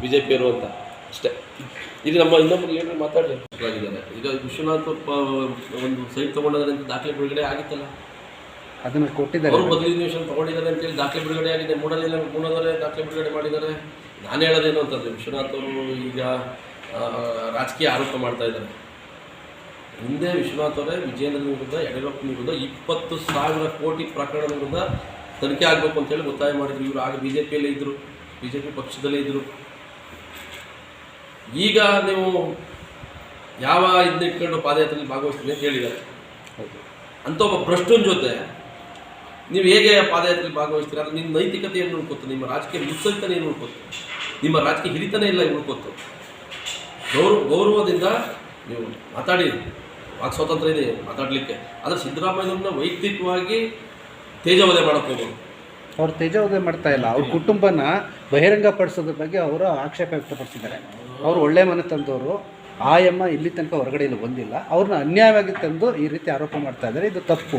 ಬಿ ಜೆ ಪಿಯವರು ಅಂತ. ಅಷ್ಟೇ. ಇಲ್ಲಿ ನಮ್ಮ ಇನ್ನೊಬ್ಬರು ಲೀಡರ್ ಮಾತಾಡಲಿ. ಆಗಿದ್ದಾರೆ ಈಗ ವಿಶ್ವನಾಥ್ ಒಂದು ಸೈಟ್ ತೊಗೊಂಡಿದ್ದಾರೆ ಅಂತ ದಾಖಲೆ ಬಿಡುಗಡೆ ಆಗಿತ್ತಲ್ಲ? ಅದನ್ನು ಕೊಟ್ಟಿದ್ದಾರೆ. ಅವರು ಬದಲಿ ನಿಮಿಷ ತೊಗೊಂಡಿದ್ದಾರೆ ಅಂತೇಳಿ ದಾಖಲೆ ಬಿಡುಗಡೆ ಆಗಿದೆ. ಮೂಡಲಿಲ್ಲ ಮೂಡೋದರೆ ದಾಖಲೆ ಬಿಡುಗಡೆ ಮಾಡಿದ್ದಾರೆ. ನಾನು ಹೇಳೋದೇನು ಅಂತಂದರೆ ವಿಶ್ವನಾಥ್ ಅವರು ಈಗ ರಾಜಕೀಯ ಆರೋಪ ಮಾಡ್ತಾ ಇದ್ದಾರೆ. ಹಿಂದೆ ವಿಶ್ವನಾಥ್ ಅವರೇ ವಿಜಯನಗರ ವಿರುದ್ಧ ಯಡಿಯೂರಪ್ಪನ ವಿರುದ್ಧ ಇಪ್ಪತ್ತು ಸಾವಿರ ಕೋಟಿ ಪ್ರಕರಣದ ವಿರುದ್ಧ ತನಿಖೆ ಆಗಬೇಕು ಅಂತೇಳಿ ಒತ್ತಾಯ ಮಾಡಿದ್ರು. ಇವರು ಆಗ ಬಿ ಜೆ ಪಿಯಲ್ಲೇ ಇದ್ದರು ಬಿ ಜೆ ಪಿ ಪಕ್ಷದಲ್ಲೇ ಇದ್ದರು ಈಗ ನೀವು ಯಾವ ಇದನ್ನ ಇಟ್ಕೊಂಡು ಪಾದಯಾತ್ರೆಯಲ್ಲಿ ಭಾಗವಹಿಸ್ತೀವಿ ಅಂತ ಹೇಳಿದ್ದಾರೆ. ಅಂತ ಒಬ್ಬ ಭ್ರಷ್ಟನ ಜೊತೆ ನೀವು ಹೇಗೆ ಪಾದಯಾತ್ರೆಯಲ್ಲಿ ಭಾಗವಹಿಸ್ತೀರ? ಅದು ನಿಮ್ಮ ನೈತಿಕತೆ ಏನು ನಿಮ್ಮ ರಾಜಕೀಯ ಮುತ್ಸಲ್ತನ ಏನು ನಿಮ್ಮ ರಾಜಕೀಯ ಹಿರಿತನ ಇಲ್ಲ ಉಳ್ಕೊತು ಗೌರವ ಗೌರವದಿಂದ ನೀವು ಮಾತಾಡಿ. ವಾಕ್ ಸ್ವಾತಂತ್ರ್ಯ ಇದೆ ಮಾತಾಡಲಿಕ್ಕೆ. ಆದರೆ ಸಿದ್ದರಾಮಯ್ಯವ್ರನ್ನ ವೈಯಕ್ತಿಕವಾಗಿ ತೇಜವಧೆ ಮಾಡೋಕ್ಕೆ ಹೋಗೋದು ಅವ್ರು ತೇಜವಧೆ ಮಾಡ್ತಾ ಇಲ್ಲ. ಅವ್ರ ಕುಟುಂಬನ ಬಹಿರಂಗಪಡಿಸೋದ್ರ ಬಗ್ಗೆ ಅವರು ಆಕ್ಷೇಪ ವ್ಯಕ್ತಪಡಿಸಿದ್ದಾರೆ. ಅವರು ಒಳ್ಳೆ ಮನೆ ತಂದವರು. ಆ ಎಮ್ಮ ಇಲ್ಲಿ ತನಕ ಹೊರಗಡೆ ಇಲ್ಲಿ ಬಂದಿಲ್ಲ. ಅವ್ರನ್ನ ಅನ್ಯಾಯವಾಗಿ ತಂದು ಈ ರೀತಿ ಆರೋಪ ಮಾಡ್ತಾ ಇದ್ದಾರೆ. ಇದು ತಪ್ಪು.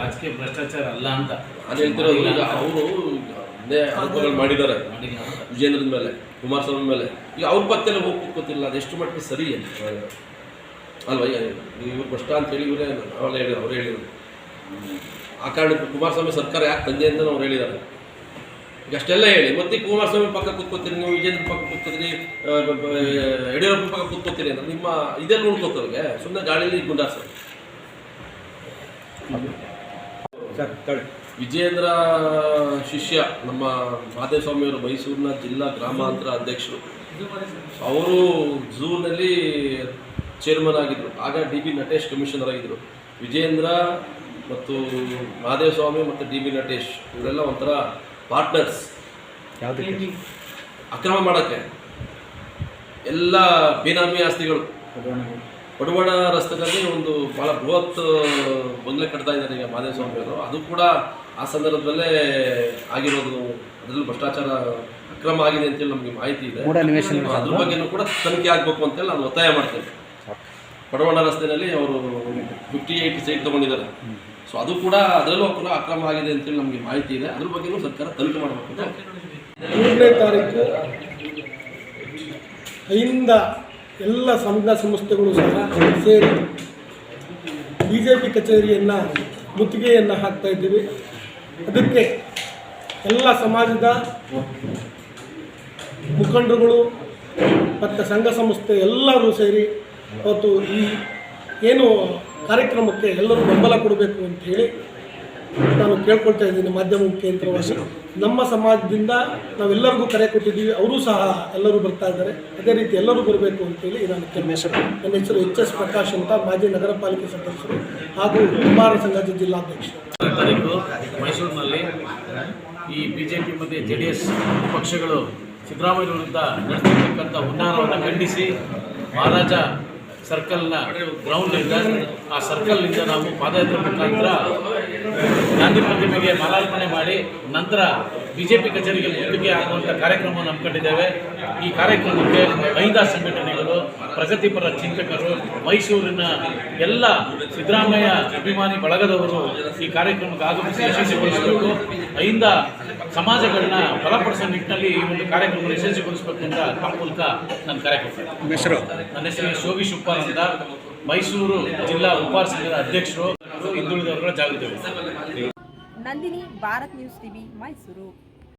ರಾಜಕೀಯ ಭ್ರಷ್ಟಾಚಾರ ಅಲ್ಲ ಅಂತ. ಅದೇ ಅವರು ಹಿಂದೆ ಆರೋಪಗಳು ಮಾಡಿದ್ದಾರೆ. ಮಾಡಿಲ್ಲ ಅಂತ. ವಿಜೇಂದ್ರನ ಮೇಲೆ ಕುಮಾರಸ್ವಾಮಿ ಮೇಲೆ. ಈಗ ಅವ್ರ ಪತ್ತೆಲ್ಲ ಹೋಗಿ ಗೊತ್ತಿಲ್ಲ ಅದೆಷ್ಟು ಮಟ್ಟಿಗೆ ಸರಿ ಅಂತ. ಅಲ್ವಾ ಇವ್ರು ಕಷ್ಟ ಅಂತೇಳಿ ಇವರೇ ನಾವೆಲ್ಲ ಹೇಳಿದ್ರು ಅವ್ರು ಹೇಳಿದ್ರು ಆ ಕಾರಣಕ್ಕೆ ಕುಮಾರಸ್ವಾಮಿ ಸರ್ಕಾರ ಯಾಕೆ ತಂದೆ ಅಂತ ಅವ್ರು ಹೇಳಿದ್ದಾರೆ. ಈಗ ಅಷ್ಟೆಲ್ಲ ಹೇಳಿ ಮತ್ತೆ ಕುಮಾರಸ್ವಾಮಿ ಪಕ್ಕ ಕೂತ್ಕೋತೀರಿ ನೀವು ವಿಜೇಂದ್ರ ಪಕ್ಕ ಕೂತ್ಕೋತೀರಿ ಯಡಿಯೂರಪ್ಪ ಪಕ್ಕ ಕೂತ್ಕೋತೀರಿ ಅಂದ್ರೆ ನಿಮ್ಮ ಇದೆಲ್ಲ ಉಳ್ಕೋತವ್ರಿಗೆ ಸುಮ್ಮನೆ ಗಾಳಿಯಲ್ಲಿ ಗುಂಡಾರ್ಸೋದು ವಿಜೇಂದ್ರ ಶಿಷ್ಯ, ನಮ್ಮ ಮಾದೇಸ್ವಾಮಿಯವರು ಮೈಸೂರಿನ ಜಿಲ್ಲಾ ಗ್ರಾಮಾಂತರ ಅಧ್ಯಕ್ಷರು. ಅವರು ಝೂನಲ್ಲಿ ಚೇರ್ಮನ್ ಆಗಿದ್ದರು ಆಗ ಡಿ ಬಿ ನಟೇಶ್ ಕಮಿಷನರ್ ಆಗಿದ್ದರು ವಿಜೇಂದ್ರ ಮತ್ತು ಮಾದೇಸ್ವಾಮಿ ಮತ್ತು ಡಿ ಬಿ ನಟೇಶ್, ಇವರೆಲ್ಲ ಒಂಥರ ಪಾರ್ಟ್ನರ್ಸ್ ಅಕ್ರಮ ಮಾಡೋಕ್ಕೆ. ಎಲ್ಲ ಬೇನಾಮಿ ಆಸ್ತಿಗಳು. ಪಡುವಣ ರಸ್ತೆಯಲ್ಲಿ ಒಂದು ಭಾಳ ಬೃಹತ್ ಬಂಗ್ಲೆ ಕಟ್ತಾ ಇದ್ದಾರೆ ಈಗ ಮಾದೇವಸ್ವಾಮಿ ಅವರು ಅದು ಕೂಡ ಆ ಸಂದರ್ಭದಲ್ಲೇ ಆಗಿರೋದು ಅದರಲ್ಲೂ ಭ್ರಷ್ಟಾಚಾರ ಅಕ್ರಮ ಆಗಿದೆ ಅಂತೇಳಿ ನಮಗೆ ಮಾಹಿತಿ ಇದೆ. ಅದ್ರ ಬಗ್ಗೆನೂ ಕೂಡ ತನಿಖೆ ಆಗಬೇಕು ಅಂತೇಳಿ ನಾನು ಒತ್ತಾಯ ಮಾಡ್ತೇನೆ. ಪಡವಣ ರಸ್ತೆಯಲ್ಲಿ ಅವರು ಫಿಫ್ಟಿ ಏಯ್ಟ್ ಸೈಟ್ ತೊಗೊಂಡಿದ್ದಾರೆ. ಸೊ ಅದು ಕೂಡ ಅದರಲ್ಲೂ ಕೂಡ ಅಕ್ರಮ ಆಗಿದೆ ಅಂತೇಳಿ ನಮಗೆ ಮಾಹಿತಿ ಇದೆ. ಅದ್ರ ಬಗ್ಗೆನೂ ಸರ್ಕಾರ ತನಿಖೆ ಮಾಡಬೇಕು ಅಂತ ಮೂರನೇ ತಾರೀಕು ಕೈಯಿಂದ ಎಲ್ಲ ಸಂಘ ಸಂಸ್ಥೆಗಳು ಸಹ ಸೇರಿ ಬಿ ಜೆ ಪಿ ಕಚೇರಿಯನ್ನು ಮುತ್ತಿಗೆಯನ್ನು ಹಾಕ್ತಾ ಇದ್ದೀವಿ. ಅದಕ್ಕೆ ಎಲ್ಲ ಸಮಾಜದ ಮುಖಂಡರುಗಳು ಮತ್ತು ಸಂಘ ಸಂಸ್ಥೆ ಎಲ್ಲರೂ ಸೇರಿ ಅವತ್ತು ಈ ಏನು ಕಾರ್ಯಕ್ರಮಕ್ಕೆ ಎಲ್ಲರೂ ಬೆಂಬಲ ಕೊಡಬೇಕು ಅಂತ ಹೇಳಿ ನಾನು ಕೇಳ್ಕೊಳ್ತಾ ಇದ್ದೀನಿ ಮಾಧ್ಯಮ ಮುಖಾಂತರವಾಗಿ ನಮ್ಮ ಸಮಾಜದಿಂದ ನಾವೆಲ್ಲರಿಗೂ ಕರೆ ಕೊಟ್ಟಿದ್ದೀವಿ ಅವರು ಸಹ ಎಲ್ಲರೂ ಬರ್ತಾ ಇದ್ದಾರೆ. ಅದೇ ರೀತಿ ಎಲ್ಲರೂ ಬರಬೇಕು ಅಂತೇಳಿ ನಾನು ಕೇಳಿ ನನ್ನ ಹೆಸರು ಎಚ್ ಎಸ್ ಪ್ರಕಾಶ್ ಅಂತ ಮಾಜಿ ನಗರ ಪಾಲಿಕೆ ಸದಸ್ಯರು ಹಾಗೂ ಕುಮಾರ ಸಂಘದ ಜಿಲ್ಲಾಧ್ಯಕ್ಷರು ತಾರೀಕು ಮೈಸೂರಿನಲ್ಲಿ ಈ ಬಿ ಜೆ ಪಿ ಮತ್ತು ಜೆ ಡಿ ಎಸ್ ಪಕ್ಷಗಳು ಸಿದ್ದರಾಮಯ್ಯ ವಿರುದ್ಧ ನಡೆಸಿರ್ತಕ್ಕಂಥ ಹುನ್ನಾರವನ್ನು ಖಂಡಿಸಿ ಮಹಾರಾಜ ಸರ್ಕಲ್ನ ಗ್ರೌಂಡ್ನಿಂದ ಆ ಸರ್ಕಲ್ನಿಂದ ನಾವು ಪಾದಯಾತ್ರೆ ಮುಖಾಂತರ ಗಾಂಧಿ ಪ್ರತಿಮೆಗೆ ಮಾಲಾರ್ಪಣೆ ಮಾಡಿ ನಂತರ ಬಿ ಜೆ ಪಿ ಕಚೇರಿಗೆ ಮುತ್ತಿಗೆ ಆಗುವಂಥ ಕಾರ್ಯಕ್ರಮವನ್ನು ಹಮ್ಮಿಕೊಂಡಿದ್ದೇವೆ ಈ ಕಾರ್ಯಕ್ರಮಕ್ಕೆ ಮಹಿಳಾ ಸಂಘಟನೆಗಳು ಪ್ರಗತಿಪರ ಚಿಂತಕರು ಮೈಸೂರಿನ ಎಲ್ಲ ಸಿದ್ದರಾಮಯ್ಯ ಅಭಿಮಾನಿ ಬಳಗದವರು ಈ ಕಾರ್ಯಕ್ರಮಕ್ಕೆ ಆಗಮಿಸಿ ಯಶಸ್ವಿಗೊಳಿಸಬೇಕು. ಅಹಿಂದ ಸಮಾಜಗಳನ್ನ ಬಲಪಡಿಸೋ ನಿಟ್ಟಿನಲ್ಲಿ ಈ ಒಂದು ಕಾರ್ಯಕ್ರಮ ಯಶಸ್ವಿಗೊಳಿಸಬೇಕು ಅಂತ ತಮ್ಮ ಮೂಲಕ ನಾನು ಕರೆ ಕೊಡ್ತೇನೆ ನಿಮ್ಮ ಹೆಸರು? ನನ್ನ ಹೆಸರು ಶೋಭಿ ಉಪ್ಪಾರ್ ಅಂತ. ಮೈಸೂರು ಜಿಲ್ಲಾ ಉಪಾರ ಸಂಘದ ಅಧ್ಯಕ್ಷರು ಹಿಂದುಳಿದವರ ಜಾಗೃತಿ ನಂದಿನಿ ಭಾರತ್ ನ್ಯೂಸ್ ಟಿವಿ ಮೈಸೂರು.